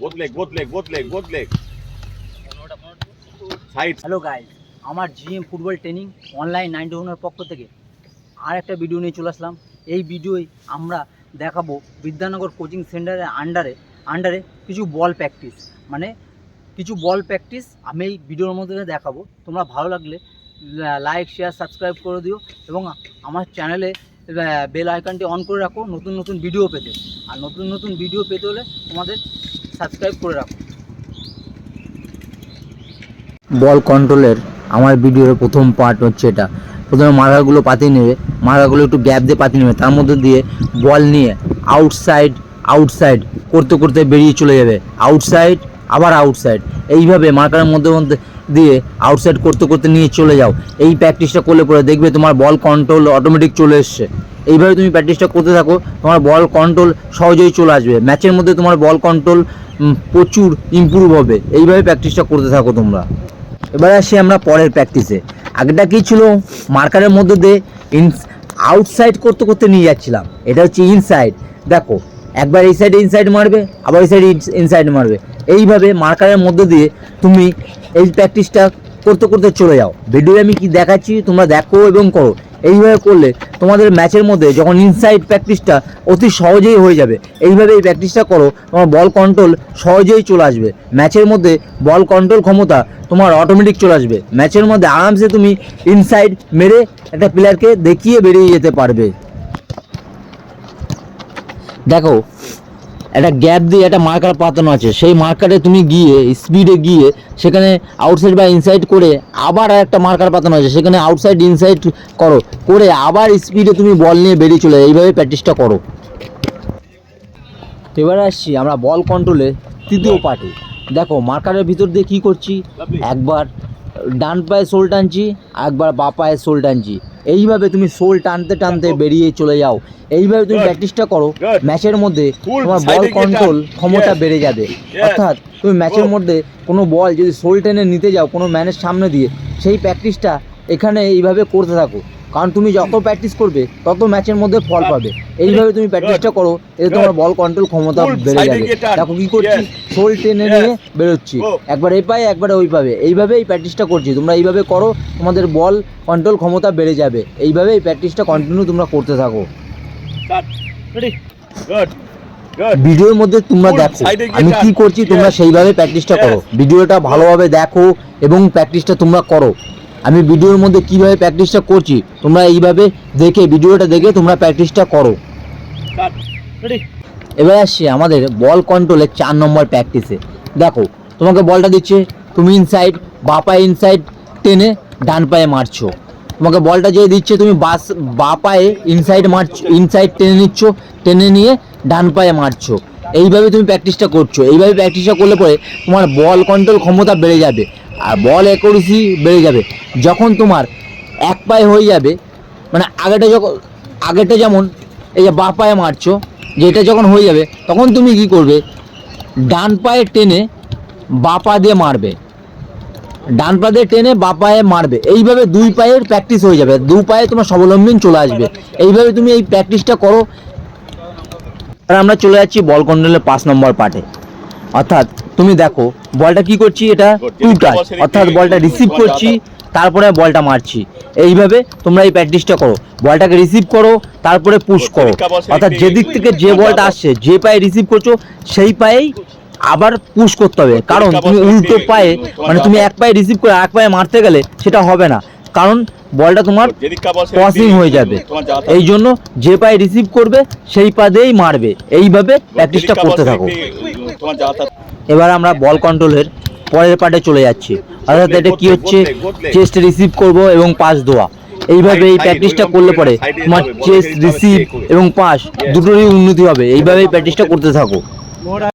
both leg, both leg. Side. Hello guys আমার GM football training online ninety ওয়ানের পক্ষ থেকে। আর একটা ভিডিও নিয়ে চলে আসলাম। এই ভিডিওয় আমরা দেখাবো বিদ্যানগর কোচিং সেন্টারের আন্ডারে আন্ডারে কিছু বল প্র্যাকটিস মানে কিছু বল প্র্যাকটিস আমি এই ভিডিওর মধ্যে দেখাবো। তোমরা ভালো লাগলে লাইক শেয়ার সাবস্ক্রাইব করে দিও এবং আমার চ্যানেলে বেল আইকনটি অন করে রাখো। নতুন নতুন ভিডিও পেতে। আর নতুন নতুন ভিডিও পেতে হলে তোমাদের সাবস্ক্রাইব করে রাখুন বল কন্ট্রোলের আমার ভিডিওর প্রথম পার্ট হচ্ছে এটা। প্রথমে মারাগুলো পাতিয়ে নেবে মারাগুলো একটু গ্যাপ দিয়ে পাতিয়ে নেবে, তার মধ্যে দিয়ে বল নিয়ে আউটসাইড আউটসাইড করতে করতে বেরিয়ে চলে যাবে। আউটসাইড আবার আউটসাইড এইভাবে মার্কারের মধ্যে মধ্যে দিয়ে আউটসাইড করতে করতে নিয়ে চলে যাও। এই প্র্যাকটিসটা করলে পরে দেখবে তোমার বল কন্ট্রোল অটোমেটিক চলে এসছে। এইভাবে তুমি প্র্যাকটিসটা করতে থাকো, তোমার বল কন্ট্রোল সহজেই চলে আসবে। ম্যাচের মধ্যে তোমার বল কন্ট্রোল প্রচুর ইমপ্রুভ হবে। এইভাবে প্র্যাকটিসটা করতে থাকো তোমরা। এবার আসি আমরা পরের প্র্যাকটিসে আগেটা কী ছিল? মার্কারের মধ্যে দিয়ে ইন আউটসাইড করতে করতে নিয়ে যাচ্ছিলাম। এটা হচ্ছে ইনসাইড দেখো, একবার এই সাইডে ইনসাইড মারবে, আবার এই সাইডে ইনসাইড মারবে। এইভাবে মার্কারের মধ্যে দিয়ে তুমি এই প্র্যাকটিসটা করতে করতে চলে যাও। ভিডিও আমি কি দেখাচ্ছি, তোমরা দেখো এবং করো। এইভাবে করলে তোমাদের ম্যাচের মধ্যে যখন ইনসাইড প্র্যাকটিসটা অতি সহজেই হয়ে যাবে, এইভাবে এই প্র্যাকটিসটা করো, তোমার বল কন্ট্রোল সহজেই চলে আসবে। ম্যাচের মধ্যে বল কন্ট্রোল ক্ষমতা তোমার অটোমেটিক চলে আসবে। ম্যাচের মধ্যে আরামসে তুমি ইনসাইড মেরে একটা প্লেয়ারকে দেখিয়ে বেরিয়ে যেতে পারবে। দেখো একটা গ্যাপ দিয়ে একটা মার্কার পাতানো আছে। সেই মার্কারে তুমি গিয়ে স্পিডে গিয়ে সেখানে আউটসাইড বা ইনসাইড করে আবার একটা মার্কার পাতানো আছে। সেখানে আউটসাইড ইনসাইড করো। করে আবার স্পিডে তুমি বল নিয়ে বেরিয়ে চলে। এইভাবে প্র্যাকটিসটা করো। এবারে আসছি আমরা বল কন্ট্রোলে তৃতীয় পার্টে দেখো মার্কারের ভিতর দিয়ে কী করছি? একবার ডান পায়ে সোল টানছি একবার বা পায়ে সোল টানছি। এইভাবে তুমি সোল টানতে টানতে বেরিয়ে চলে যাও। এইভাবে তুমি প্র্যাকটিসটা করো। ম্যাচের মধ্যে তোমার বল কন্ট্রোল ক্ষমতা বেড়ে যাবে। অর্থাৎ তুমি ম্যাচের মধ্যে কোনো বল যদি সোল টেনে নিতে যাও কোনো ম্যানের সামনে দিয়ে সেই প্র্যাকটিসটা এখানে এইভাবে করতে থাকো। কারণ তুমি যত প্র্যাকটিস করবে তত ম্যাচের মধ্যে ফল পাবে। এইভাবে তুমি প্র্যাকটিসটা করো এতে তোমার বল কন্ট্রোল ক্ষমতা বেড়ে যাবে। দেখো কি করছি. সোল টেনে নিয়ে বেরোচ্ছি। Go. একবার এই পায়ে একবার ওই পাবে। এইভাবে এই প্র্যাকটিসটা করছি। তোমরা এইভাবে করো তোমাদের বল কন্ট্রোল ক্ষমতা বেড়ে যাবে। এইভাবে এই প্র্যাকটিসটা কন্টিনিউ তোমরা করতে থাকো. ভিডিওর মধ্যে তোমরা দেখো আমি কি করছি তোমরা সেইভাবে প্র্যাকটিসটা করো। ভিডিওটা ভালোভাবে দেখো এবং প্র্যাকটিসটা তোমরা করো। আমি ভিডিওর মধ্যে কীভাবে প্র্যাকটিসটা করছি তোমরা এইভাবে দেখে ভিডিওটা দেখে তোমরা প্র্যাকটিসটা করো. এবার আসছি আমাদের বল কন্ট্রোলের চার নম্বর প্র্যাকটিসে দেখো তোমাকে বলটা দিচ্ছে তুমি ইনসাইড বা পায়ে ইনসাইড টেনে ডান পায়ে মারছো। তোমাকে বলটা যে দিচ্ছে তুমি বাস বা পায়ে ইনসাইড মারছো ইনসাইড টেনে নিচ্ছ টেনে নিয়ে ডান পায়ে মারছো। এইভাবে তুমি প্র্যাকটিসটা করছ। এইভাবে প্র্যাকটিসটা করলে পরে তোমার বল কন্ট্রোল ক্ষমতা বেড়ে যাবে। আর বল অ্যাকুরেসি বেড়ে যাবে। যখন তোমার এক পায়ে হয়ে যাবে মানে আগেটা যখন, আগেটা যেমন এই যে বা পায়ে মারছো, যেটা যখন হয়ে যাবে, তখন তুমি কি করবে? ডান পায়ে টেনে বা পা দিয়ে মারবে। ডান পা দিয়ে টেনে বা পায়ে মারবে। এইভাবে দুই পায়ের প্র্যাকটিস হয়ে যাবে। দু পায়ে তোমার স্বাবলম্বন চলে আসবে। এইভাবে তুমি এই প্র্যাকটিসটা করো। আর আমরা চলে যাচ্ছি বল কন্ট্রোলের পাঁচ নম্বর পার্টে অর্থাৎ তুমি দেখো বলটা কি করছি? এটা টু টাচ অর্থাৎ বলটা রিসিভ করছি তারপরে বলটা মারছি। এইভাবে তোমরা এই প্র্যাকটিসটা করো। বলটাকে রিসিভ করো তারপরে পুশ করো। অর্থাৎ যেদিক থেকে যে বলটা আসছে যে পায়ে রিসিভ করছ সেই পায়েই আবার পুশ করতে হবে। কারণ তুমি উল্টো পায়ে মানে তুমি এক পায়ে রিসিভ করে এক পায়ে মারতে গেলে সেটা হবে না। কারণ বলটা তোমার ক্রসিং হয়ে যাবে। এই জন্য যে পায়ে রিসিভ করবে সেই পা দিয়েই মারবে। এইভাবে প্র্যাকটিসটা করতে থাকো। এবার আমরা বল কন্ট্রোলের পরের পার্টে চলে যাচ্ছি। অর্থাৎ এটা কি হচ্ছে? চেস্ট রিসিভ করব এবং পাস দেওয়া। এইভাবে এই প্র্যাকটিসটা করলে পরে তোমার চেস্ট রিসিভ এবং পাস দুটোরই উন্নতি হবে। এইভাবে এই প্র্যাকটিসটা করতে থাকো।